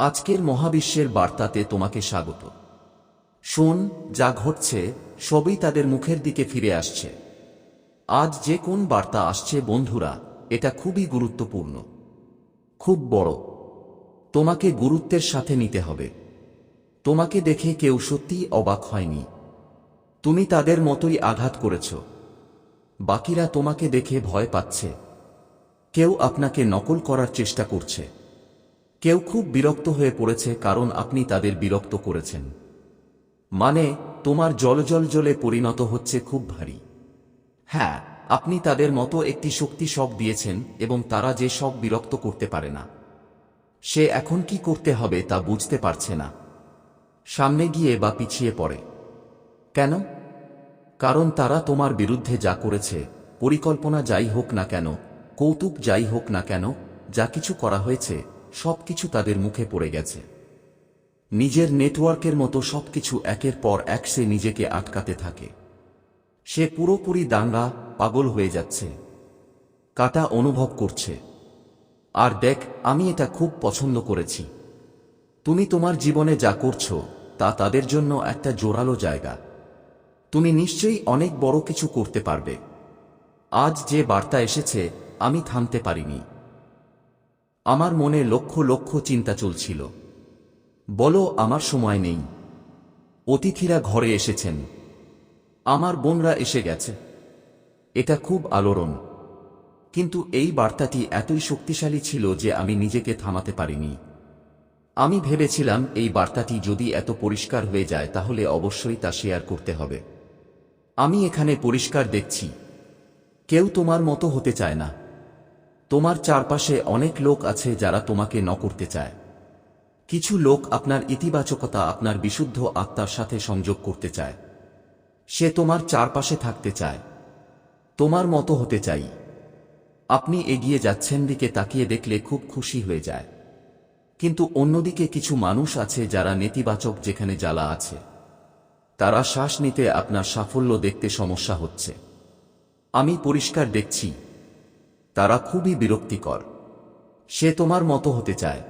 আজকের মহাবিশ্বের বার্তাতে তোমাকে স্বাগত। শোন, যা ঘটছে, সবই তাদের মুখের দিকে ফিরে আসছে। আজ যে কোন বার্তা আসছে, বন্ধুরা, এটা খুবই গুরুত্বপূর্ণ। খুব বড়। তোমাকে গুরুত্বের সাথে নিতে হবে। তোমাকে দেখে কেউ সত্যিই অবাক হয়নি। তুমি তাদের মতোই আঘাত করেছ। বাকিরা তোমাকে দেখে ভয় পাচ্ছে। কেউ আপনাকে নকল করার চেষ্টা করছে। কেউ খুব বিরক্ত হয়ে পড়েছে কারণ আপনি তাদের বিরক্ত করেছেন। মানে তোমার জলজল জলে পরিণত হচ্ছে খুব ভারী। হ্যাঁ আপনি তাদের মতো একটি শক্তি শখ দিয়েছেন এবং তারা যে শখ বিরক্ত করতে পারে না। সে এখন কি করতে হবে তা বুঝতে পারছে না। সামনে গিয়ে বা পিছিয়ে পড়ে। কেন? কারণ তারা তোমার বিরুদ্ধে যা করেছে, পরিকল্পনা যাই হোক না কেন, কৌতুক যাই হোক না কেন, যা কিছু করা হয়েছে সবকিছু তাদের মুখে পড়ে গেছে। নিজের নেটওয়ার্কের মতো সবকিছু একের পর এক সে নিজেকে আটকাতে থাকে। সে পুরোপুরি দাঙ্গা, পাগল হয়ে যাচ্ছে। কাটা অনুভব করছে। আর দেখ, আমি এটা খুব পছন্দ করেছি। তুমি তোমার জীবনে যা করছ, তা তাদের জন্য একটা জোরালো জায়গা। তুমি নিশ্চয়ই অনেক বড় কিছু করতে পারবে। আজ যে বার্তা এসেছে, আমি থামতে পারিনি। আমার মনে লক্ষ লক্ষ চিন্তা চলছিল। বলো, আমার সময় নেই। অতিথিরা ঘরে এসেছেন। আমার বোনরা এসে গেছে। এটা খুব আলোড়ন। কিন্তু এই বার্তাটি এতই শক্তিশালী ছিল যে আমি নিজেকে থামাতে পারিনি। আমি ভেবেছিলাম, এই বার্তাটি যদি এত পরিষ্কার হয়ে যায়, তাহলে অবশ্যই তা শেয়ার করতে হবে। আমি এখানে পরিষ্কার দেখছি। কেউ তোমার মতো হতে চায় না। তোমার চারপাশে অনেক লোক আছে যারা তোমাকে ন করতে চায়। কিছু লোক আপনার ইতিবাচকতা, আপনার বিশুদ্ধ আত্মার সাথে সংযোগ করতে চায়। সে তোমার চারপাশে থাকতে চায়। তোমার মতো হতে চাই। আপনি এগিয়ে যাচ্ছেন, দিকে তাকিয়ে দেখলে খুব খুশি হয়ে যায়। কিন্তু অন্যদিকে কিছু মানুষ আছে যারা নেতিবাচক যেখানে জ্বালা আছে। তারা শ্বাস নিতে আপনার সাফল্য দেখতে সমস্যা হচ্ছে। আমি পরিষ্কার দেখছি। তারা খুবই বিরক্তিকর। সে তোমার মতো হতে চায়।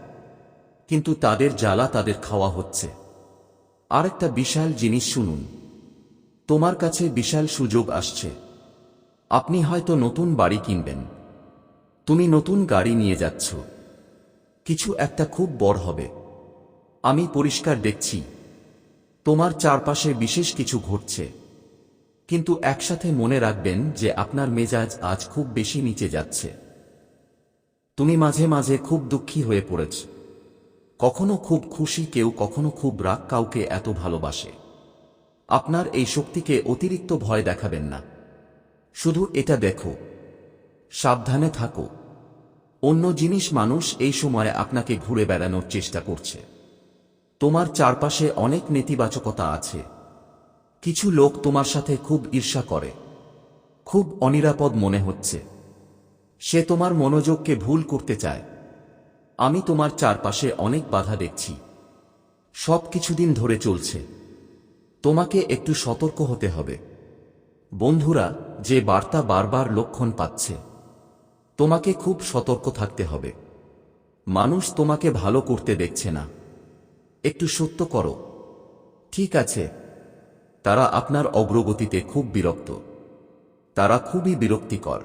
কিন্তু তাদের জ্বালা তাদের খাওয়া হচ্ছে। আরেকটা বিশাল জিনিস শুনুন। তোমার কাছে বিশাল সুযোগ আসছে। আপনি হয়তো নতুন বাড়ি কিনবেন। তুমি নতুন গাড়ি নিয়ে যাচ্ছ। কিছু একটা খুব বড় হবে। আমি পরিষ্কার দেখছি। তোমার চারপাশে বিশেষ কিছু ঘটছে। কিন্তু একসাথে মনে রাখবেন যে আপনার মেজাজ আজ খুব বেশি নিচে যাচ্ছে। তুমি মাঝে মাঝে খুব দুঃখী হয়ে পড়েছ। কখনো খুব খুশি কেউ কখনো খুব রাগ কাউকে এত ভালোবাসে। আপনার এই শক্তিকে অতিরিক্ত ভয় দেখাবেন না। শুধু এটা দেখো। সাবধানে থাকো। অন্য জিনিস মানুষ এই সময়ে আপনাকে ঘুরে বেড়ানোর চেষ্টা করছে। তোমার চারপাশে অনেক নেতিবাচকতা আছে। কিছু লোক তোমার সাথে খুব ঈর্ষা করে, খুব অনিরাপদ মনে হচ্ছে। সে তোমার মনোযোগকে ভুল করতে চায়। আমি তোমার চারপাশে অনেক বাধা দেখছি। সব কিছুদিন ধরে চলছে। তোমাকে একটু সতর্ক হতে হবে। বন্ধুরা, যে বার্তা বারবার লক্ষণ পাচ্ছে, তোমাকে খুব সতর্ক থাকতে হবে। মানুষ তোমাকে ভালো করতে দেখছে না। একটু সত্য করো। ঠিক আছে তারা আপনার অগ্রগতিতে খুব বিরক্ত। তারা খুবই বিরক্তিকর।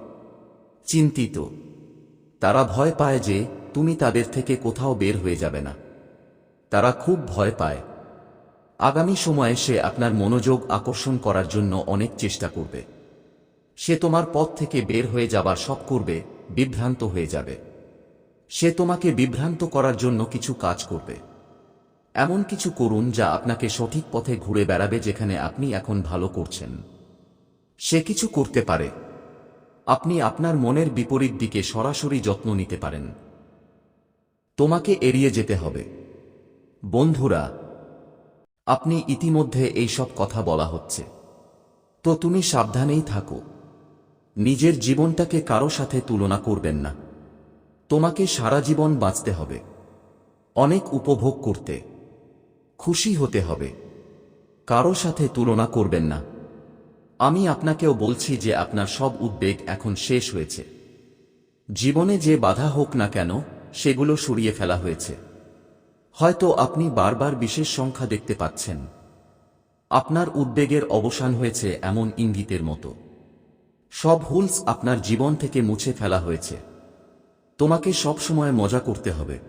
চিন্তিত। তারা ভয় পায় যে তুমি তাদের থেকে কোথাও বের হয়ে যাবে না। তারা খুব ভয় পায়। আগামী সময়ে সে আপনার মনোযোগ আকর্ষণ করার জন্য অনেক চেষ্টা করবে। সে তোমার পথ থেকে বের হয়ে যাবার সব করবে, বিভ্রান্ত হয়ে যাবে। সে তোমাকে বিভ্রান্ত করার জন্য কিছু কাজ করবে। এমন কিছু করুন যা আপনাকে সঠিক পথে ঘুরে বেড়াবে যেখানে আপনি এখন ভালো করছেন। সে কিছু করতে পারে। আপনি আপনার মনের বিপরীত দিকে সরাসরি যত্ন নিতে পারেন। তোমাকে এড়িয়ে যেতে হবে। বন্ধুরা, আপনি ইতিমধ্যে এই সব কথা বলা হচ্ছে। তো তুমি সাবধানেই থাকো। নিজের জীবনটাকে কারও সাথে তুলনা করবেন না। তোমাকে সারা জীবন বাঁচতে হবে। অনেক উপভোগ করতে। খুশি হতে হবে। কারও সাথে তুলনা করবেন না। আমি আপনাকেও বলছি যে আপনার সব উদ্বেগ এখন শেষ হয়েছে। জীবনে যে বাধা হোক না কেন, সেগুলো সরিয়ে ফেলা হয়েছে। হয়তো আপনি বারবার বিশেষ সংখ্যা দেখতে পাচ্ছেন। আপনার উদ্বেগের অবসান হয়েছে এমন ইঙ্গিতের মতো। সব হুলস আপনার জীবন থেকে মুছে ফেলা হয়েছে। তোমাকে সব সময় মজা করতে হবে।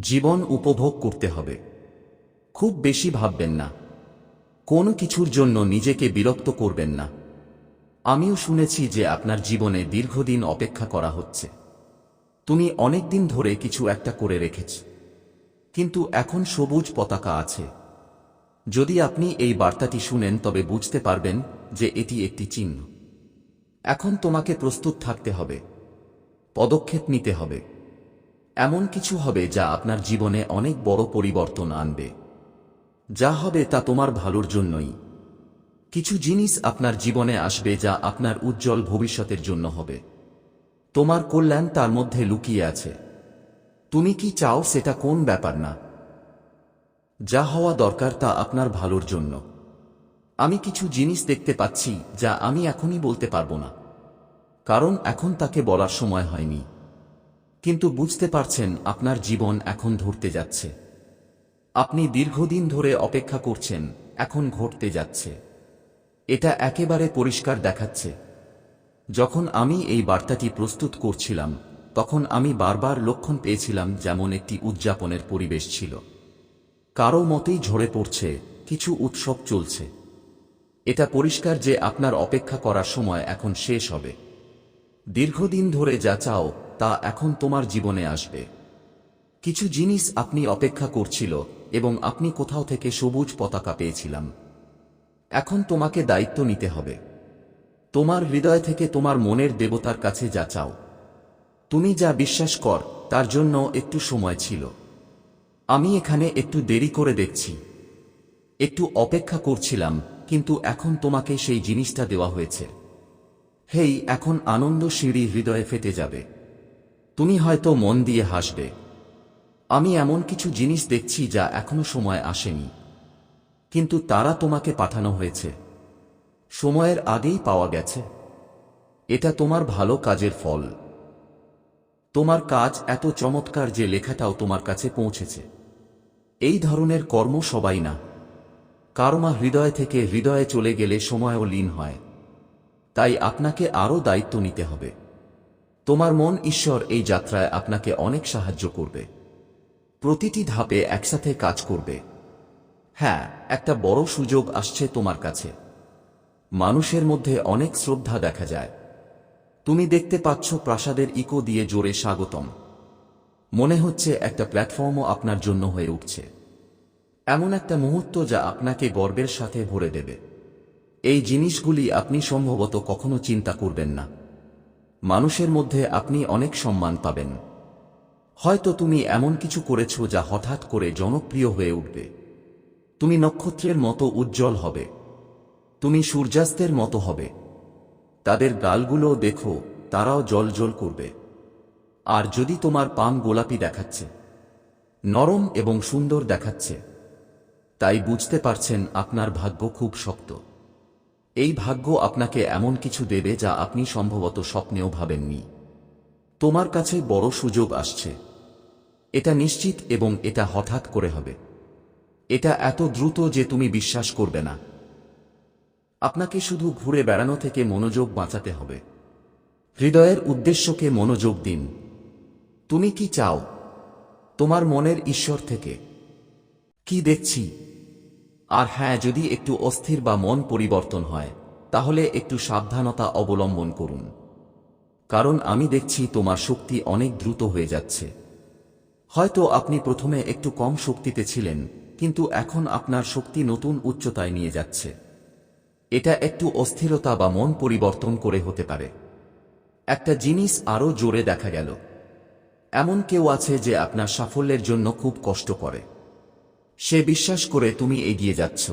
জীবন উপভোগ করতে হবে। খুব বেশি ভাববেন না। কোনো কিছুর জন্য নিজেকে বিরক্ত করবেন না। আমিও শুনেছি যে আপনার জীবনে দীর্ঘদিন অপেক্ষা করা হচ্ছে। তুমি অনেক দিন ধরে কিছু একটা করে রেখেছ। কিন্তু এখন সবুজ পতাকা আছে। যদি আপনি এই বার্তাটি শুনেন, তবে বুঝতে পারবেন যে এটি একটি চিহ্ন। এখন তোমাকে প্রস্তুত থাকতে হবে। পদক্ষেপ নিতে হবে। এমন কিছু হবে যা আপনার জীবনে অনেক বড় পরিবর্তন আনবে। যা হবে তা তোমার ভালোর জন্যই। কিছু জিনিস আপনার জীবনে আসবে যা আপনার উজ্জ্বল ভবিষ্যতের জন্য হবে। তোমার কল্যাণ তার মধ্যে লুকিয়ে আছে। তুমি কি চাও সেটা কোন ব্যাপার না। যা হওয়া দরকার তা আপনার ভালোর জন্য। আমি কিছু জিনিস দেখতে পাচ্ছি যা আমি এখনই বলতে পারব না। কারণ এখন তাকে বলার সময় হয়নি। কিন্তু বুঝতে পারছেন আপনার জীবন এখন ধরতে যাচ্ছে। আপনি দীর্ঘদিন ধরে অপেক্ষা করছেন, এখন ঘটতে যাচ্ছে। এটা একেবারে পরিষ্কার দেখাচ্ছে। যখন আমি এই বার্তাটি প্রস্তুত করছিলাম, তখন আমি বারবার লক্ষণ পেয়েছিলাম যেমন একটি উদযাপনের পরিবেশ ছিল। কারও মতেই ঝরে পড়ছে, কিছু উৎসব চলছে। এটা পরিষ্কার যে আপনার অপেক্ষা করার সময় এখন শেষ হবে। দীর্ঘদিন ধরে যা চাও, তা এখন তোমার জীবনে আসবে। কিছু জিনিস আপনি অপেক্ষা করছিল এবং আপনি কোথাও থেকে সবুজ পতাকা পেয়েছিলাম। এখন তোমাকে দায়িত্ব নিতে হবে। তোমার হৃদয় থেকে তোমার মনের দেবতার কাছে যা চাও। তুমি যা বিশ্বাস কর, তার জন্য একটু সময় ছিল। আমি এখানে একটু দেরি করে দেখছি। একটু অপেক্ষা করছিলাম, কিন্তু এখন তোমাকে সেই জিনিসটা দেওয়া হয়েছে। হেই, এখন আনন্দ সিঁড়ি হৃদয়ে ফেটে যাবে। তুমি হয়তো মন দিয়ে হাসবে। আমি এমন কিছু জিনিস দেখছি যা এখনও সময় আসেনি। কিন্তু তারা তোমাকে পাঠানো হয়েছে। সময়ের আগেই পাওয়া গেছে। এটা তোমার ভালো কাজের ফল। তোমার কাজ এত চমৎকার যে লেখাটাও তোমার কাছে পৌঁছেছে। এই ধরনের কর্ম সবাই না। কারমা হৃদয় থেকে হৃদয়ে চলে গেলে সময়ও লীন হয়। তাই আপনাকে আরও দায়িত্ব নিতে হবে। তোমার মন ঈশ্বর এই যাত্রায় আপনাকে অনেক সাহায্য করবে। প্রতিটি ধাপে একসাথে কাজ করবে। হ্যাঁ একটা বড় সুযোগ আসছে তোমার কাছে। মানুষের মধ্যে অনেক শ্রদ্ধা দেখা যায়। তুমি দেখতে পাচ্ছ প্রাসাদের ইকো দিয়ে জোরে স্বাগতম। মনে হচ্ছে একটা প্ল্যাটফর্মও আপনার জন্য হয়ে উঠছে। এমন একটা মুহূর্ত যা আপনাকে গর্বের সাথে ভরে দেবে। এই জিনিসগুলি আপনি সম্ভবত কখনো চিন্তা করবেন না। মানুষের মধ্যে আপনি অনেক সম্মান পাবেন। হয়তো তুমি এমন কিছু করেছ যা হঠাৎ করে জনপ্রিয় হয়ে উঠবে। তুমি নক্ষত্রের মতো উজ্জ্বল হবে। তুমি সূর্যাস্তের মতো হবে। তাদের গালগুলো দেখো, তারাও জল জল করবে। আর যদি তোমার পাম গোলাপি দেখাচ্ছে, নরম এবং সুন্দর দেখাচ্ছে, তাই বুঝতে পারছেন আপনার ভাগ্য খুব শক্ত। এই ভাগ্য আপনাকে এমন কিছু দেবে যা আপনি সম্ভবত স্বপ্নেও ভাবেননি। তোমার কাছে বড় সুযোগ আসছে। এটা নিশ্চিত এবং এটা হঠাৎ করে হবে। এটা এত দ্রুত যে তুমি বিশ্বাস করবে না। আপনাকে শুধু ঘুরে বেড়ানো থেকে মনোযোগ বাঁচাতে হবে। হৃদয়ের উদ্দেশ্যকে মনোযোগ দিন। তুমি কি চাও? তোমার মনের ঈশ্বর থেকে। কি দেখছি? আর হ্যাঁ যদি একটু অস্থির বা মন পরিবর্তন হয়, তাহলে একটু সাবধানতা অবলম্বন করুন। কারণ আমি দেখছি তোমার শক্তি অনেক দ্রুত হয়ে যাচ্ছে। হয়তো আপনি প্রথমে একটু কম শক্তিতে ছিলেন, কিন্তু এখন আপনার শক্তি নতুন উচ্চতায় নিয়ে যাচ্ছে। এটা একটু অস্থিরতা বা মন পরিবর্তন করে হতে পারে। একটা জিনিস আরও জোরে দেখা গেল। এমন কেউ আছে যে আপনার সাফল্যের জন্য খুব কষ্ট করে। সে বিশ্বাস করে তুমি এগিয়ে যাচ্ছ।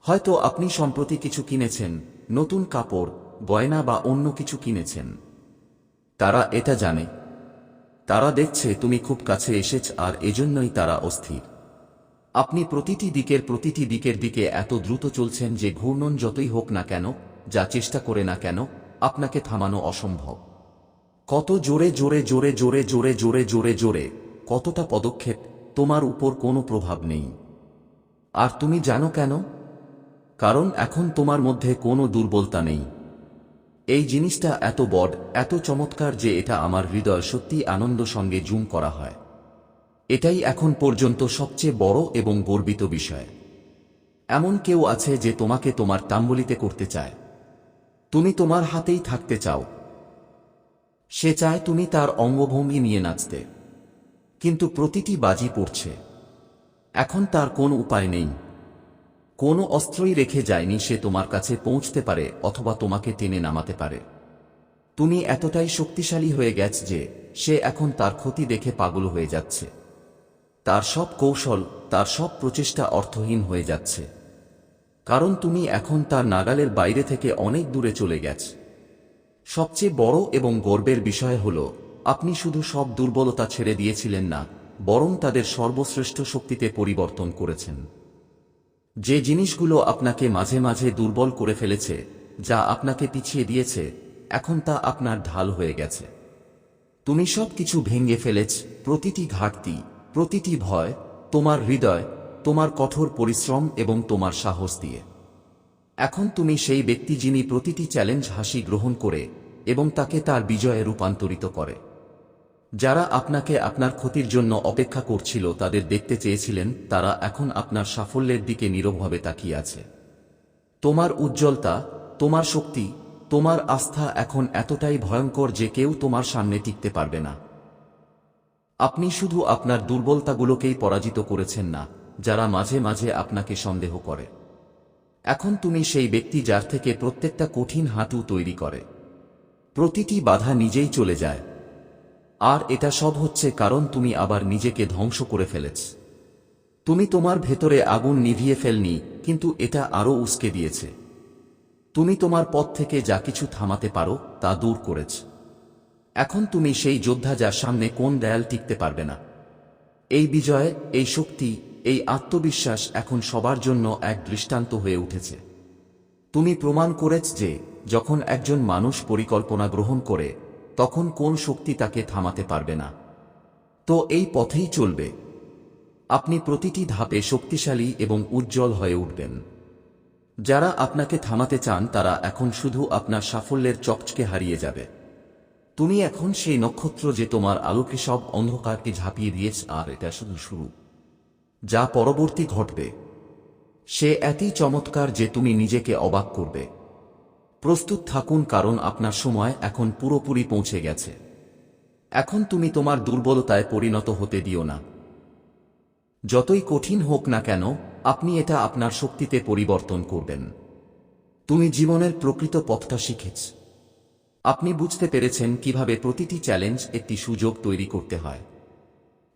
হয়তো আপনি সম্প্রতি কিছু কিনেছেন, নতুন কাপড়, গয়না বা অন্য কিছু কিনেছেন। তারা এটা জানে। তারা দেখছে তুমি খুব কাছে এসেছ আর এজন্যই তারা অস্থির। আপনি প্রতিটি দিকের প্রতিটি দিকের দিকে এত দ্রুত চলছেন যে ঘূর্ণন যতই হোক না কেন, যা চেষ্টা করে না কেন, আপনাকে থামানো অসম্ভব। কত জোরে জোরে জোরে জোরে জোরে জোরে জোরে জোরে, কতটা পদক্ষেপ, তোমার উপর কোনো প্রভাব নেই। আর তুমি জানো কেন? কারণ এখন তোমার মধ্যে কোনো দুর্বলতা নেই। এই জিনিসটা এত বড়, এত চমৎকার যে এটা আমার হৃদয় সত্যি আনন্দ সঙ্গে জুম করা হয়। এটাই এখন পর্যন্ত সবচেয়ে বড় এবং গর্বিত বিষয়। এমন কেউ আছে যে তোমাকে তোমার তাম্বলিতে করতে চায়। তুমি তোমার হাতেই থাকতে চাও। সে চায় তুমি তার অঙ্গভঙ্গি নিয়ে নাচতে। কিন্তু প্রতিটি বাজি পড়ছে। এখন তার কোন উপায় নেই। কোনো অস্ত্রই রেখে যায়নি সে তোমার কাছে পৌঁছতে পারে অথবা তোমাকে টেনে নামাতে পারে। তুমি এতটাই শক্তিশালী হয়ে গেছ যে সে এখন তার ক্ষতি দেখে পাগল হয়ে যাচ্ছে। তার সব কৌশল, তার সব প্রচেষ্টা অর্থহীন হয়ে যাচ্ছে। কারণ তুমি এখন তার নাগালের বাইরে থেকে অনেক দূরে চলে গেছ। সবচেয়ে বড় এবং গর্বের বিষয় হল, আপনি শুধু সব দুর্বলতা ছেড়ে দিয়েছিলেন না, বরং তাদের সর্বশ্রেষ্ঠ শক্তিতে পরিবর্তন করেছেন। যে জিনিসগুলো আপনাকে মাঝে মাঝে দুর্বল করে ফেলেছে, যা আপনাকে পিছিয়ে দিয়েছে, এখন তা আপনার ঢাল হয়ে গেছে। তুমি সব কিছু ভেঙে ফেলেছ, প্রতিটি ঘাটতি, প্রতিটি ভয়, তোমার হৃদয়, তোমার কঠোর পরিশ্রম এবং তোমার সাহস দিয়ে। এখন তুমি সেই ব্যক্তি যিনি প্রতিটি চ্যালেঞ্জ হাসি গ্রহণ করে এবং তাকে তার বিজয়ে রূপান্তরিত করে। যারা আপনাকে আপনার ক্ষতির জন্য অপেক্ষা করছিল তাদের দেখতে চেয়েছিলেন, তারা এখন আপনার সাফল্যের দিকে নীরবভাবে তাকিয়ে আছে। তোমার উজ্জ্বলতা, তোমার শক্তি, তোমার আস্থা এখন এতটাই ভয়ঙ্কর যে কেউ তোমার সামনে টিকতে পারবে না। আপনি শুধু আপনার দুর্বলতাগুলোকেই পরাজিত করেছেন না, যারা মাঝে মাঝে আপনাকে সন্দেহ করে। এখন তুমি সেই ব্যক্তি যার থেকে প্রত্যেকটা কঠিন হাঁটু তৈরি করে। প্রতিটি বাধা নিজেই চলে যায়। আর এটা সব হচ্ছে কারণ তুমি আবার নিজেকে ধ্বংস করে ফেলেছ। তুমি তোমার ভেতরে আগুন নিভিয়ে ফেলনি, কিন্তু এটা আরও উস্কে দিয়েছে। তুমি তোমার পথ থেকে যা কিছু থামাতে পারো, তা দূর করেছ। এখন তুমি সেই যোদ্ধা যার সামনে কোন দেয়াল টিকতে পারবে না। এই বিজয়, এই শক্তি, এই আত্মবিশ্বাস এখন সবার জন্য এক দৃষ্টান্ত হয়ে উঠেছে। তুমি প্রমাণ করেছ যে, যখন একজন মানুষ পরিকল্পনা গ্রহণ করে তখন কোন শক্তি তাকে থামাতে পারবে না। তো এই পথেই চলবে। আপনি প্রতিটি ধাপে শক্তিশালী এবং উজ্জ্বল হয়ে উঠবেন। যারা আপনাকে থামাতে চান, তারা এখন শুধু আপনার সাফল্যের চকচকে হারিয়ে যাবে। তুমি এখন সেই নক্ষত্র যে তোমার আলোকে সব অন্ধকারকে ঝাঁপিয়ে দিয়েছ, আর এটা শুধু শুরু। যা পরবর্তী ঘটবে। সে এতই চমৎকার যে তুমি নিজেকে অবাক করবে। প্রস্তুত থাকুন কারণ আপনার সময় এখন পুরোপুরি পৌঁছে গেছে। এখন তুমি তোমার দুর্বলতায় পরিণত হতে দিও না। যতই কঠিন হোক না কেন, আপনি এটা আপনার শক্তিতে পরিবর্তন করবেন। তুমি জীবনের প্রকৃত পথটা শিখেছ। আপনি বুঝতে পেরেছেন কীভাবে প্রতিটি চ্যালেঞ্জ একটি সুযোগ তৈরি করতে হয়।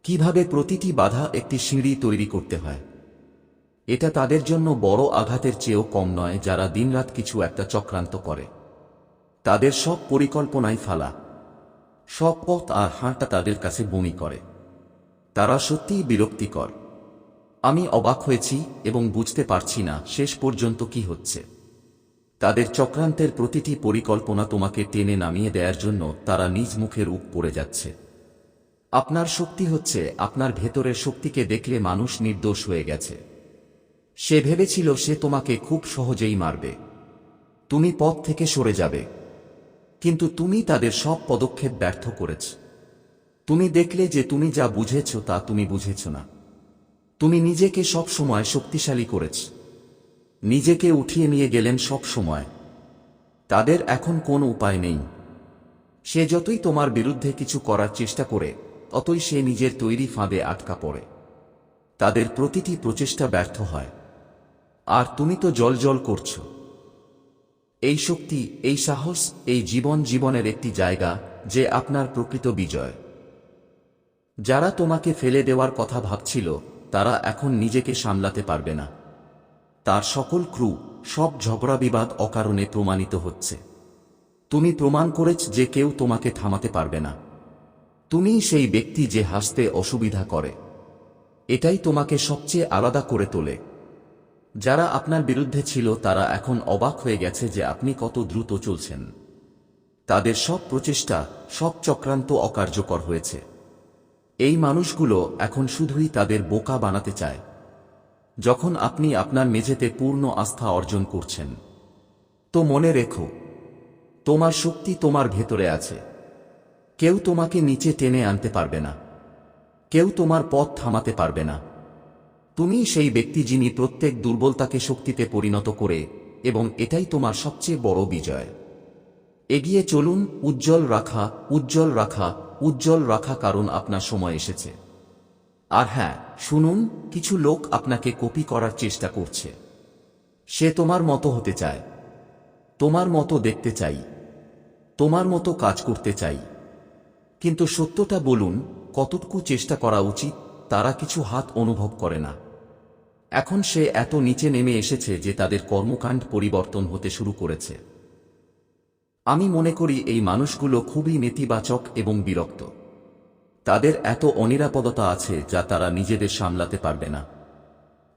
কীভাবে প্রতিটি বাধা একটি সিঁড়ি তৈরি করতে হয়। এটা তাদের জন্য বড় আঘাতের চেয়েও কম নয় যারা দিনরাত কিছু একটা চক্রান্ত করে। তাদের সব পরিকল্পনায় ফালা। সব পথ আর হাঁটা তাদের কাছে বমি করে। তারা সত্যিই বিরক্তিকর। আমি অবাক হয়েছি এবং বুঝতে পারছি না শেষ পর্যন্ত কি হচ্ছে। তাদের চক্রান্তের প্রতিটি পরিকল্পনা তোমাকে টেনে নামিয়ে দেওয়ার জন্য তারা নিজ মুখের উপ পড়ে যাচ্ছে। আপনার শক্তি হচ্ছে, আপনার ভেতরের শক্তিকে দেখলে মানুষ নির্দোষ হয়ে গেছে। সে ভেবেছিল সে তোমাকে খুব সহজেই মারবে। তুমি পথ থেকে সরে যাবে। কিন্তু তুমি তাদের সব পদক্ষেপ ব্যর্থ করেছ। তুমি দেখলে যে তুমি যা বুঝেছ তা তুমি বুঝেছ না। তুমি নিজেকে সব সময় শক্তিশালী করেছ। নিজেকে উঠিয়ে নিয়ে গেলেন সব সময়। তাদের এখন কোনো উপায় নেই। সে যতই তোমার বিরুদ্ধে কিছু করার চেষ্টা করে, ততই সে নিজের তৈরি ফাঁদে আটকা পড়ে। তাদের প্রতিটি প্রচেষ্টা ব্যর্থ হয়। আর তুমি তো জল জল করছ। এই শক্তি, এই সাহস, এই জীবন জীবনের একটি জায়গা যে আপনার প্রকৃত বিজয়। যারা তোমাকে ফেলে দেওয়ার কথা ভাবছিল, তারা এখন নিজেকে সামলাতে পারবে না। তার সকল ক্রু, সব ঝগড়া বিবাদ অকারণে প্রমাণিত হচ্ছে। তুমি প্রমাণ করেছ যে কেউ তোমাকে থামাতে পারবে না। তুমি সেই ব্যক্তি যে হাসতে অসুবিধা করে। এটাই তোমাকে সবচেয়ে আলাদা করে তোলে। যারা আপনার বিরুদ্ধে ছিল, তারা এখন অবাক হয়ে গেছে যে আপনি কত দ্রুত চলছেন। তাদের সব প্রচেষ্টা, সব চক্রান্ত অকার্যকর হয়েছে। এই মানুষগুলো এখন শুধুই তাদের বোকা বানাতে চায়। যখন আপনি আপনার মেঝেতে পূর্ণ আস্থা অর্জন করছেন, তো মনে রেখো, তোমার শক্তি তোমার ভেতরে আছে। কেউ তোমাকে নিচে টেনে আনতে পারবে না। কেউ তোমার পথ থামাতে পারবে না। তুমি সেই ব্যক্তি যিনি প্রত্যেক দুর্বলতাকে শক্তিতে পরিণত করে, এবং এটাই তোমার সবচেয়ে বড় বিজয়। এগিয়ে চলুন, উজ্জ্বল রাখা উজ্জ্বল রাখা উজ্জ্বল রাখা কারণ আপনার সময় এসেছে। আর হ্যাঁ শুনুন, কিছু লোক আপনাকে কপি করার চেষ্টা করছে। সে তোমার মতো হতে চায়। তোমার মতো দেখতে চাই। তোমার মতো কাজ করতে চাই। কিন্তু সত্যটা বলুন, কতটুকু চেষ্টা করা উচিত, তারা কিছু হাত অনুভব করে না। এখন সে এত নিচে নেমে এসেছে যে তাদের কর্মকাণ্ড পরিবর্তন হতে শুরু করেছে। আমি মনে করি এই মানুষগুলো খুবই নেতিবাচক এবং বিরক্ত। তাদের এত অনিরাপদতা আছে যা তারা নিজেদের সামলাতে পারবে না।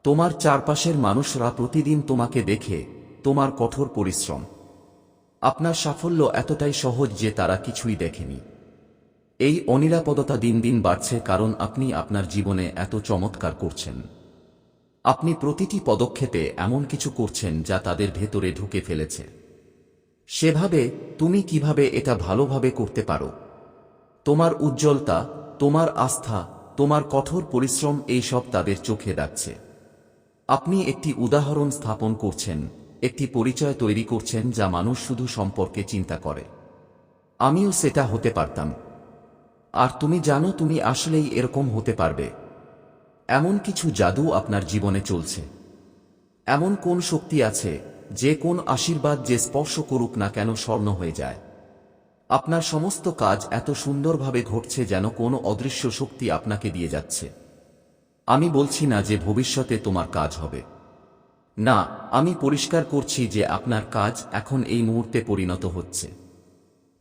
তোমার চারপাশের মানুষরা প্রতিদিন তোমাকে দেখে তোমার কঠোর পরিশ্রম। আপনার সাফল্য এতটাই সহজ যে তারা কিছুই দেখেনি। এই অনিরাপদতা দিন দিন বাড়ছে কারণ আপনি আপনার জীবনে এত চমৎকার করছেন। আপনি প্রতিটি পদক্ষেপে এমন কিছু করছেন যা তাদের ভেতরে ঢুকে ফেলেছে। সেভাবে তুমি কীভাবে এটা ভালোভাবে করতে পারো? তোমার উজ্জ্বলতা, তোমার আস্থা, তোমার কঠোর পরিশ্রম এই সব তাদের চোখে ডাকছে আপনি একটি উদাহরণ স্থাপন করছেন, একটি পরিচয় তৈরি করছেন যা মানুষ শুধু সম্পর্কে চিন্তা করে। আমিও সেটা হতে পারতাম। আর তুমি জানো তুমি আসলেই এরকম হতে পারবে। এমন কিছু জাদু আপনার জীবনে চলছে। এমন কোন শক্তি আছে যে কোন আশীর্বাদ যে স্পর্শ করুক না কেন স্বর্ণ হয়ে যায়। আপনার সমস্ত কাজ এত সুন্দরভাবে ঘটছে যেন কোনো অদৃশ্য শক্তি আপনাকে দিয়ে যাচ্ছে। আমি বলছি না যে ভবিষ্যতে তোমার কাজ হবে। না, আমি পরিষ্কার করছি যে আপনার কাজ এখন এই মুহূর্তে পরিণত হচ্ছে।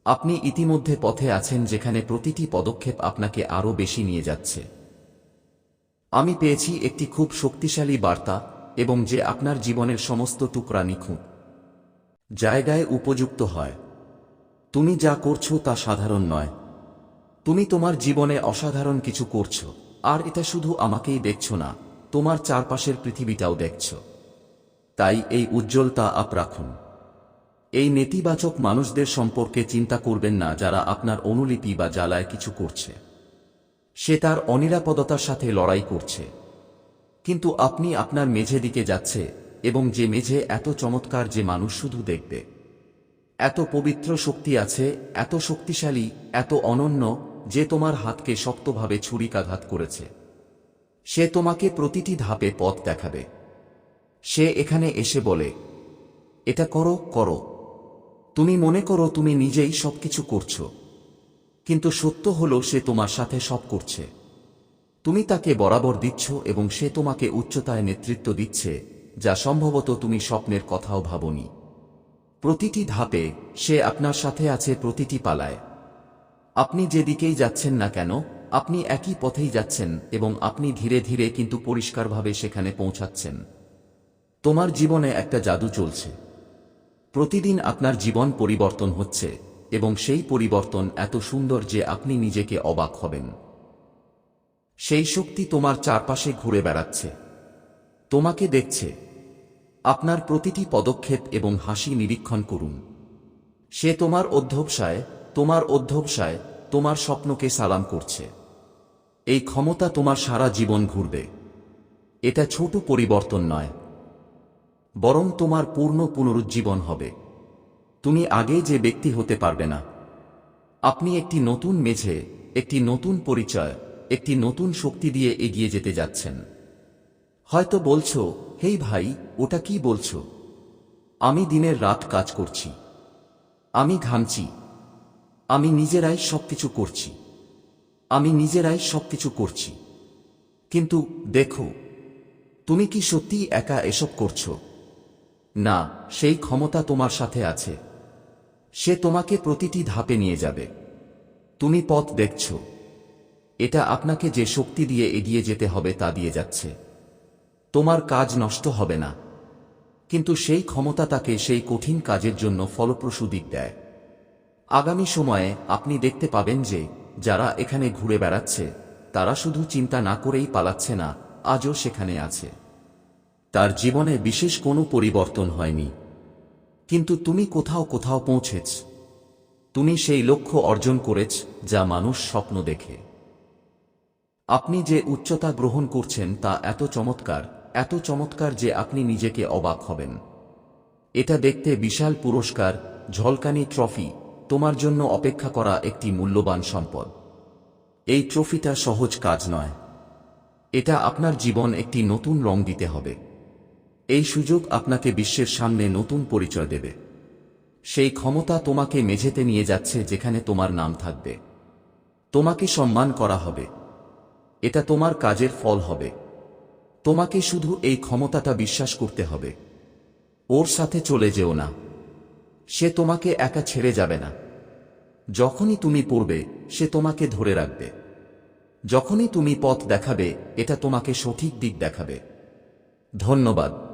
আপনি ইতিমধ্যে পথে আছেন যেখানে প্রতিটি পদক্ষেপ আপনাকে আরও বেশি নিয়ে যাচ্ছে। আমি পেয়েছি একটি খুব শক্তিশালী বার্তা এবং যে আপনার জীবনের সমস্ত টুকরা নিখুঁত। জায়গায় উপযুক্ত হয়। তুমি যা করছ তা সাধারণ নয়। তুমি তোমার জীবনে অসাধারণ কিছু করছ। আর এটা শুধু আমাকেই দেখছ না, তোমার চারপাশের পৃথিবীটাও দেখছ। তাই এই উজ্জ্বলতা আপ রাখুন। এই নেতিবাচক মানুষদের সম্পর্কে চিন্তা করবেন না যারা আপনার অনুলিপি বা জ্বালায় কিছু করছে। সে তার অনিরাপদতার সাথে লড়াই করছে। কিন্তু আপনি আপনার মেঝে দিকে যাচ্ছে এবং যে মেঝে এত চমৎকার যে মানুষ শুধু দেখবে। এত পবিত্র শক্তি আছে, এত শক্তিশালী, এত অনন্য, যে তোমার হাতকে শক্তভাবে ছুরিকাঘাত করেছে। সে তোমাকে প্রতিটি ধাপে পথ দেখাবে। সে এখানে এসে বলে, এটা করো করো। তুমি মনে করো তুমি নিজেই সবকিছু করছ। কিন্তু সত্য হলো সে তোমার সাথে সব করছে। তুমি তাকে বরাবর দিচ্ছ এবং সে তোমাকে উচ্চতায় নেতৃত্ব দিচ্ছে, যা সম্ভবত তুমি স্বপ্নের কথাও ভাবনি। প্রতিটি ধাপে সে আপনার সাথে আছে, প্রতিটি পালায়। আপনি যেদিকেই যাচ্ছেন না কেন, আপনি একই পথেই যাচ্ছেন এবং আপনি ধীরে ধীরে কিন্তু পরিষ্কারভাবে সেখানে পৌঁছাচ্ছেন। তোমার জীবনে একটা জাদু চলছে। প্রতিদিন আপনার জীবন পরিবর্তন হচ্ছে। এবং সেই পরিবর্তন এত সুন্দর যে আপনি নিজেকে অবাক হবেন। সেই শক্তি তোমার চারপাশে ঘুরে বেড়াচ্ছে। তোমাকে দেখছে। আপনার প্রতিটি পদক্ষেপ এবং হাসি নিরীক্ষণ করুন। সে তোমার অধ্যবসায় তোমার অধ্যবসায়, তোমার স্বপ্নকে সালাম করছে। এই ক্ষমতা তোমার সারা জীবন ঘুরবে। এটা ছোট পরিবর্তন নয়। বরং তোমার পূর্ণ পুনরুজ্জীবন হবে। তুমি আগে যে ব্যক্তি হতে পারবে না। আপনি একটি নতুন মেঝে, একটি নতুন পরিচয়, একটি নতুন শক্তি দিয়ে এগিয়ে যেতে যাচ্ছেন। হয়তো বলছো হেই ভাই, ওটা কি বলছো? আমি দিনের রাত কাজ করছি। আমি ঘামছি। আমি নিজেরাই সব কিছু করছি। আমি নিজেরাই সব কিছু করছি। কিন্তু দেখো, তুমি কি সত্যি একা এসব করছ? না, সেই ক্ষমতা তোমার সাথে আছে। সে তোমাকে প্রতিটি ধাপে নিয়ে যাবে। তুমি পথ দেখছ। এটা আপনাকে যে শক্তি দিয়ে এগিয়ে যেতে হবে তা দিয়ে যাচ্ছে। তোমার কাজ নষ্ট হবে না। কিন্তু সেই ক্ষমতা তাকে সেই কঠিন কাজের জন্য ফলপ্রসূ দিক দেয়। আগামী সময়ে আপনি দেখতে পাবেন যে, যারা এখানে ঘুরে বেড়াচ্ছে, তারা শুধু চিন্তা না করেই পালাচ্ছে না, আজও সেখানে আছে। তার জীবনে বিশেষ কোনো পরিবর্তন হয়নি। কিন্তু তুমি কোথাও কোথাও পৌঁছেছ। তুমি সেই লক্ষ্য অর্জন করেছ যা মানুষ স্বপ্ন দেখে। আপনি যে উচ্চতা গ্রহণ করছেন তা এত চমৎকার এত চমৎকার যে আপনি নিজেকে অবাক হবেন। এটা দেখতে বিশাল পুরস্কার, ঝলকানি ট্রফি, তোমার জন্য অপেক্ষা করা একটি মূল্যবান সম্পদ। এই ট্রফিটা সহজ কাজ নয়। এটা আপনার জীবন একটি নতুন রং দিতে হবে। এই সুযোগ আপনাকে বিশ্বের সামনে নতুন পরিচয় দেবে। সেই ক্ষমতা তোমাকে মেঝেতে নিয়ে যাচ্ছে যেখানে তোমার নাম থাকবে। তোমাকে সম্মান করা হবে। এটা তোমার কাজের ফল হবে। তোমাকে শুধু এই ক্ষমতাটা বিশ্বাস করতে হবে। ওর সাথে চলে যেও না। সে তোমাকে একা ছেড়ে যাবে না। যখনই তুমি পড়বে, সে তোমাকে ধরে রাখবে। যখনই তুমি পথ দেখাবে, এটা তোমাকে সঠিক দিক দেখাবে। ধন্যবাদ।